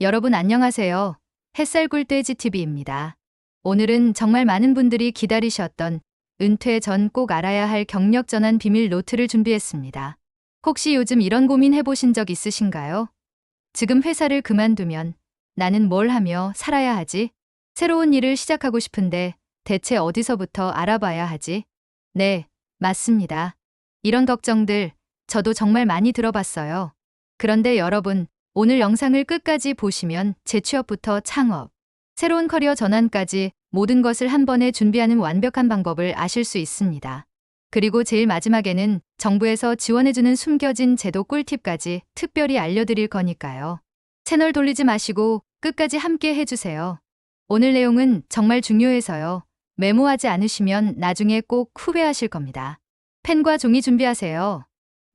여러분 안녕하세요. 햇살 굴돼지 TV입니다. 오늘은 정말 많은 분들이 기다리셨던 은퇴 전 꼭 알아야 할 경력 전환 비밀 노트를 준비했습니다. 혹시 요즘 이런 고민 해보신 적 있으신가요? 지금 회사를 그만두면 나는 뭘 하며 살아야 하지? 새로운 일을 시작하고 싶은데 대체 어디서부터 알아봐야 하지? 네, 맞습니다. 이런 걱정들 저도 정말 많이 들어봤어요. 그런데 여러분, 오늘 영상을 끝까지 보시면 재취업부터 창업, 새로운 커리어 전환까지 모든 것을 한 번에 준비하는 완벽한 방법을 아실 수 있습니다. 그리고 제일 마지막에는 정부에서 지원해주는 숨겨진 제도 꿀팁까지 특별히 알려드릴 거니까요. 채널 돌리지 마시고 끝까지 함께 해주세요. 오늘 내용은 정말 중요해서요. 메모하지 않으시면 나중에 꼭 후회하실 겁니다. 펜과 종이 준비하세요.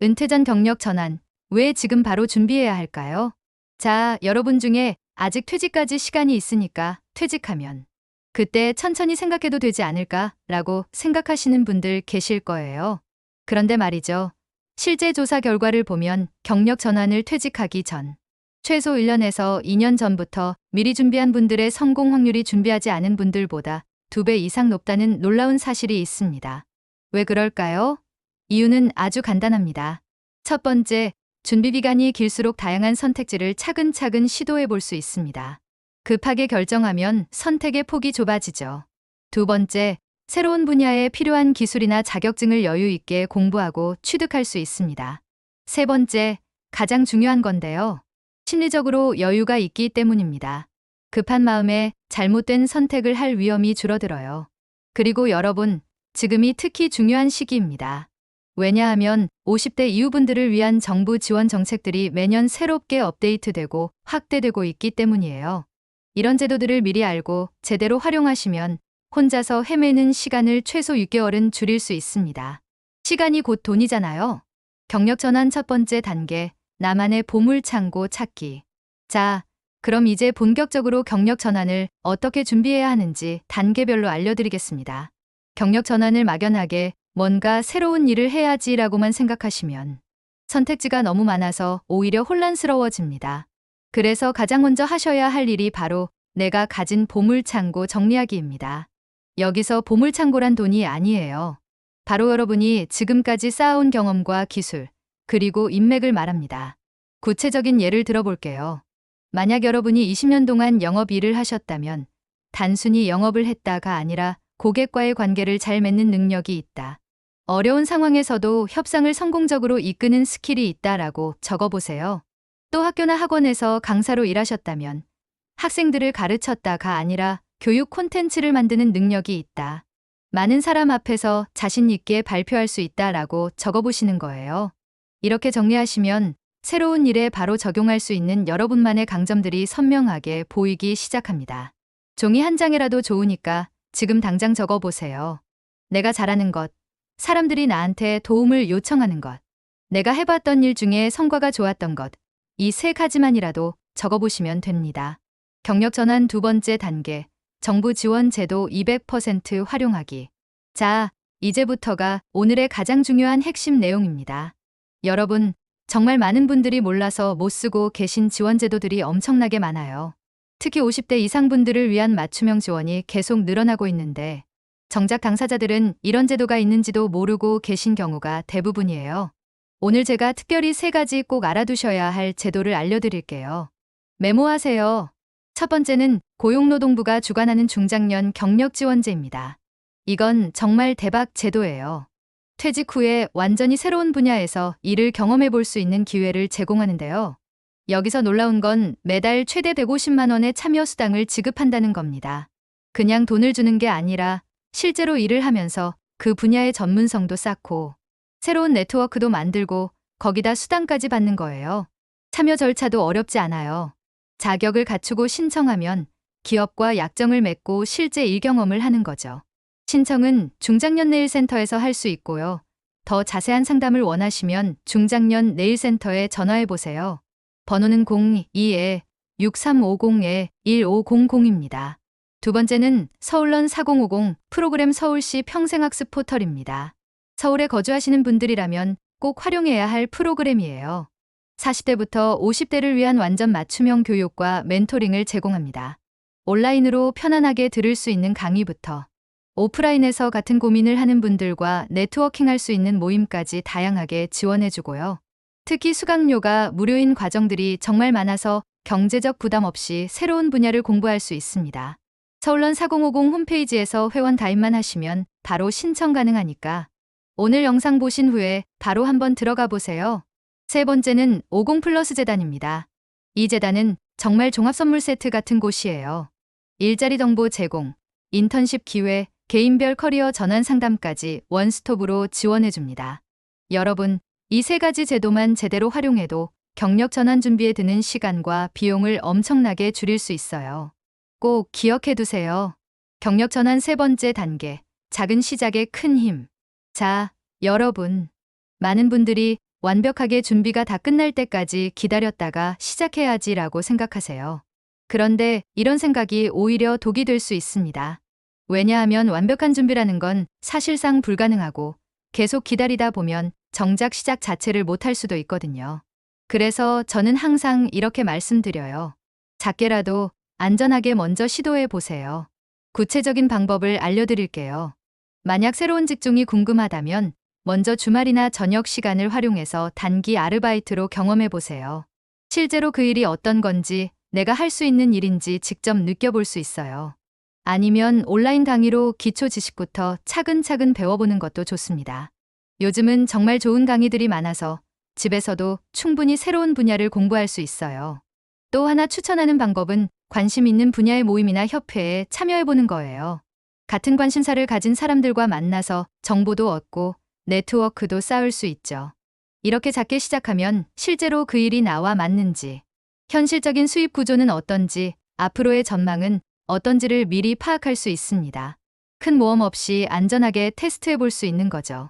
은퇴 전 경력 전환, 왜 지금 바로 준비해야 할까요? 자, 여러분 중에 아직 퇴직까지 시간이 있으니까 퇴직하면 그때 천천히 생각해도 되지 않을까? 라고 생각하시는 분들 계실 거예요. 그런데 말이죠. 실제 조사 결과를 보면 경력 전환을 퇴직하기 전 최소 1년에서 2년 전부터 미리 준비한 분들의 성공 확률이 준비하지 않은 분들보다 2배 이상 높다는 놀라운 사실이 있습니다. 왜 그럴까요? 이유는 아주 간단합니다. 첫 번째, 준비 기간이 길수록 다양한 선택지를 차근차근 시도해 볼 수 있습니다. 급하게 결정하면 선택의 폭이 좁아지죠. 두 번째, 새로운 분야에 필요한 기술이나 자격증을 여유 있게 공부하고 취득할 수 있습니다. 세 번째, 가장 중요한 건데요. 심리적으로 여유가 있기 때문입니다. 급한 마음에 잘못된 선택을 할 위험이 줄어들어요. 그리고 여러분, 지금이 특히 중요한 시기입니다. 왜냐하면 50대 이후분들을 위한 정부 지원 정책들이 매년 새롭게 업데이트되고 확대되고 있기 때문이에요. 이런 제도들을 미리 알고 제대로 활용하시면 혼자서 헤매는 시간을 최소 6개월은 줄일 수 있습니다. 시간이 곧 돈이잖아요. 경력 전환 첫 번째 단계, 나만의 보물 창고 찾기. 자, 그럼 이제 본격적으로 경력 전환을 어떻게 준비해야 하는지 단계별로 알려드리겠습니다. 경력 전환을 막연하게 뭔가 새로운 일을 해야지라고만 생각하시면 선택지가 너무 많아서 오히려 혼란스러워집니다. 그래서 가장 먼저 하셔야 할 일이 바로 내가 가진 보물창고 정리하기입니다. 여기서 보물창고란 돈이 아니에요. 바로 여러분이 지금까지 쌓아온 경험과 기술, 그리고 인맥을 말합니다. 구체적인 예를 들어볼게요. 만약 여러분이 20년 동안 영업 일을 하셨다면 단순히 영업을 했다가 아니라 고객과의 관계를 잘 맺는 능력이 있다. 어려운 상황에서도 협상을 성공적으로 이끄는 스킬이 있다라고 적어보세요. 또 학교나 학원에서 강사로 일하셨다면 학생들을 가르쳤다가 아니라 교육 콘텐츠를 만드는 능력이 있다. 많은 사람 앞에서 자신 있게 발표할 수 있다라고 적어보시는 거예요. 이렇게 정리하시면 새로운 일에 바로 적용할 수 있는 여러분만의 강점들이 선명하게 보이기 시작합니다. 종이 한 장이라도 좋으니까 지금 당장 적어보세요. 내가 잘하는 것, 사람들이 나한테 도움을 요청하는 것, 내가 해봤던 일 중에 성과가 좋았던 것, 이 세 가지만이라도 적어보시면 됩니다. 경력 전환 두 번째 단계, 정부 지원 제도 200% 활용하기. 자, 이제부터가 오늘의 가장 중요한 핵심 내용입니다. 여러분, 정말 많은 분들이 몰라서 못 쓰고 계신 지원 제도들이 엄청나게 많아요. 특히 50대 이상 분들을 위한 맞춤형 지원이 계속 늘어나고 있는데 정작 당사자들은 이런 제도가 있는지도 모르고 계신 경우가 대부분이에요. 오늘 제가 특별히 세 가지 꼭 알아두셔야 할 제도를 알려드릴게요. 메모하세요. 첫 번째는 고용노동부가 주관하는 중장년 경력지원제입니다. 이건 정말 대박 제도예요. 퇴직 후에 완전히 새로운 분야에서 일을 경험해 볼 수 있는 기회를 제공하는데요. 여기서 놀라운 건 매달 최대 150만 원의 참여 수당을 지급한다는 겁니다. 그냥 돈을 주는 게 아니라 실제로 일을 하면서 그 분야의 전문성도 쌓고 새로운 네트워크도 만들고 거기다 수당까지 받는 거예요. 참여 절차도 어렵지 않아요. 자격을 갖추고 신청하면 기업과 약정을 맺고 실제 일 경험을 하는 거죠. 신청은 중장년 내일센터에서 할 수 있고요. 더 자세한 상담을 원하시면 중장년 내일센터에 전화해 보세요. 번호는 02-6350-1500입니다. 두 번째는 서울런 4050 프로그램 서울시 평생학습 포털입니다. 서울에 거주하시는 분들이라면 꼭 활용해야 할 프로그램이에요. 40대부터 50대를 위한 완전 맞춤형 교육과 멘토링을 제공합니다. 온라인으로 편안하게 들을 수 있는 강의부터 오프라인에서 같은 고민을 하는 분들과 네트워킹 할 수 있는 모임까지 다양하게 지원해주고요. 특히 수강료가 무료인 과정들이 정말 많아서 경제적 부담 없이 새로운 분야를 공부할 수 있습니다. 서울런 4050 홈페이지에서 회원 가입만 하시면 바로 신청 가능하니까 오늘 영상 보신 후에 바로 한번 들어가 보세요. 세 번째는 50 플러스 재단입니다. 이 재단은 정말 종합 선물 세트 같은 곳이에요. 일자리 정보 제공, 인턴십 기회, 개인별 커리어 전환 상담까지 원스톱으로 지원해 줍니다. 여러분, 이 세 가지 제도만 제대로 활용해도 경력 전환 준비에 드는 시간과 비용을 엄청나게 줄일 수 있어요. 꼭 기억해 두세요. 경력 전환 세 번째 단계, 작은 시작의 큰 힘. 자, 여러분. 많은 분들이 완벽하게 준비가 다 끝날 때까지 기다렸다가 시작해야지라고 생각하세요. 그런데 이런 생각이 오히려 독이 될 수 있습니다. 왜냐하면 완벽한 준비라는 건 사실상 불가능하고 계속 기다리다 보면 정작 시작 자체를 못할 수도 있거든요. 그래서 저는 항상 이렇게 말씀드려요. 작게라도 안전하게 먼저 시도해 보세요. 구체적인 방법을 알려드릴게요. 만약 새로운 직종이 궁금하다면 먼저 주말이나 저녁 시간을 활용해서 단기 아르바이트로 경험해 보세요. 실제로 그 일이 어떤 건지 내가 할 수 있는 일인지 직접 느껴볼 수 있어요. 아니면 온라인 강의로 기초 지식부터 차근차근 배워보는 것도 좋습니다. 요즘은 정말 좋은 강의들이 많아서 집에서도 충분히 새로운 분야를 공부할 수 있어요. 또 하나 추천하는 방법은 관심 있는 분야의 모임이나 협회에 참여해보는 거예요. 같은 관심사를 가진 사람들과 만나서 정보도 얻고 네트워크도 쌓을 수 있죠. 이렇게 작게 시작하면 실제로 그 일이 나와 맞는지, 현실적인 수입 구조는 어떤지, 앞으로의 전망은 어떤지를 미리 파악할 수 있습니다. 큰 모험 없이 안전하게 테스트해 볼 수 있는 거죠.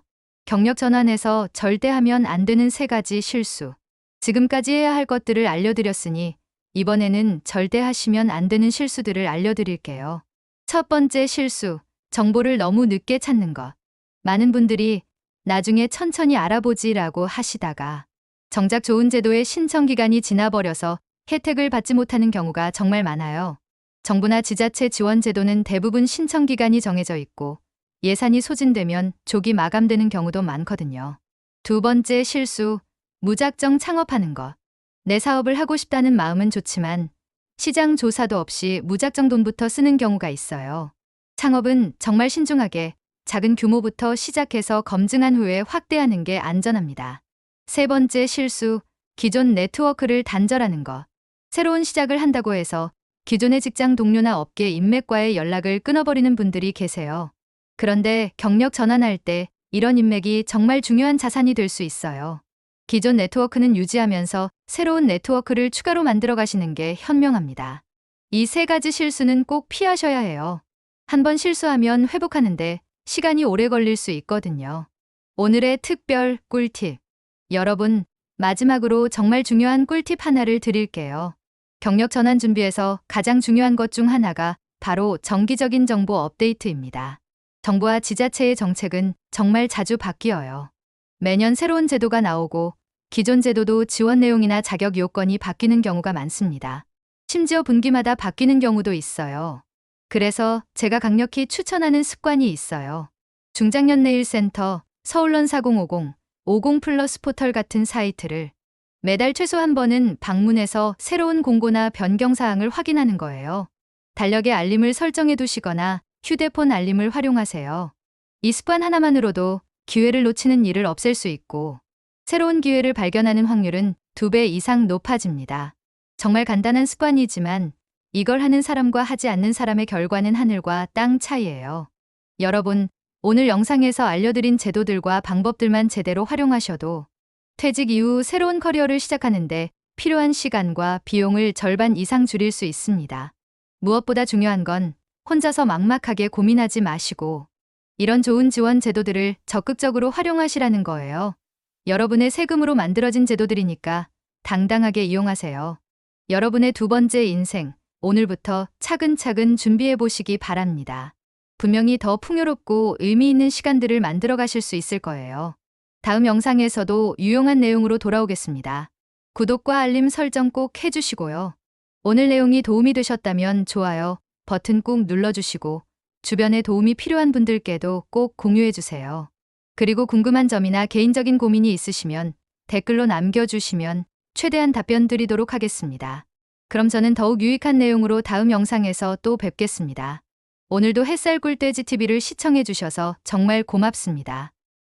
경력 전환에서 절대 하면 안 되는 세 가지 실수. 지금까지 해야 할 것들을 알려드렸으니 이번에는 절대 하시면 안 되는 실수들을 알려드릴게요. 첫 번째 실수. 정보를 너무 늦게 찾는 것. 많은 분들이 나중에 천천히 알아보지라고 하시다가 정작 좋은 제도의 신청 기간이 지나버려서 혜택을 받지 못하는 경우가 정말 많아요. 정부나 지자체 지원 제도는 대부분 신청 기간이 정해져 있고 예산이 소진되면 조기 마감되는 경우도 많거든요. 두 번째 실수, 무작정 창업하는 것. 내 사업을 하고 싶다는 마음은 좋지만 시장 조사도 없이 무작정 돈부터 쓰는 경우가 있어요. 창업은 정말 신중하게 작은 규모부터 시작해서 검증한 후에 확대하는 게 안전합니다. 세 번째 실수, 기존 네트워크를 단절하는 것. 새로운 시작을 한다고 해서 기존의 직장 동료나 업계 인맥과의 연락을 끊어버리는 분들이 계세요. 그런데 경력 전환할 때 이런 인맥이 정말 중요한 자산이 될 수 있어요. 기존 네트워크는 유지하면서 새로운 네트워크를 추가로 만들어 가시는 게 현명합니다. 이 세 가지 실수는 꼭 피하셔야 해요. 한번 실수하면 회복하는데 시간이 오래 걸릴 수 있거든요. 오늘의 특별 꿀팁. 여러분, 마지막으로 정말 중요한 꿀팁 하나를 드릴게요. 경력 전환 준비에서 가장 중요한 것 중 하나가 바로 정기적인 정보 업데이트입니다. 정부와 지자체의 정책은 정말 자주 바뀌어요. 매년 새로운 제도가 나오고 기존 제도도 지원 내용이나 자격 요건이 바뀌는 경우가 많습니다. 심지어 분기마다 바뀌는 경우도 있어요. 그래서 제가 강력히 추천하는 습관이 있어요. 중장년내일센터, 서울런 4050, 50 플러스 포털 같은 사이트를 매달 최소 한 번은 방문해서 새로운 공고나 변경 사항을 확인하는 거예요. 달력에 알림을 설정해 두시거나 휴대폰 알림을 활용하세요. 이 습관 하나만으로도 기회를 놓치는 일을 없앨 수 있고 새로운 기회를 발견하는 확률은 두 배 이상 높아집니다. 정말 간단한 습관이지만 이걸 하는 사람과 하지 않는 사람의 결과는 하늘과 땅 차이예요. 여러분, 오늘 영상에서 알려드린 제도들과 방법들만 제대로 활용하셔도 퇴직 이후 새로운 커리어를 시작하는데 필요한 시간과 비용을 절반 이상 줄일 수 있습니다. 무엇보다 중요한 건 혼자서 막막하게 고민하지 마시고 이런 좋은 지원 제도들을 적극적으로 활용하시라는 거예요. 여러분의 세금으로 만들어진 제도들이니까 당당하게 이용하세요. 여러분의 두 번째 인생, 오늘부터 차근차근 준비해 보시기 바랍니다. 분명히 더 풍요롭고 의미 있는 시간들을 만들어 가실 수 있을 거예요. 다음 영상에서도 유용한 내용으로 돌아오겠습니다. 구독과 알림 설정 꼭 해주시고요. 오늘 내용이 도움이 되셨다면 좋아요 버튼 꾹 눌러주시고 주변에 도움이 필요한 분들께도 꼭 공유해주세요. 그리고 궁금한 점이나 개인적인 고민이 있으시면 댓글로 남겨주시면 최대한 답변 드리도록 하겠습니다. 그럼 저는 더욱 유익한 내용으로 다음 영상에서 또 뵙겠습니다. 오늘도 햇살 꿀돼지 TV를 시청해주셔서 정말 고맙습니다.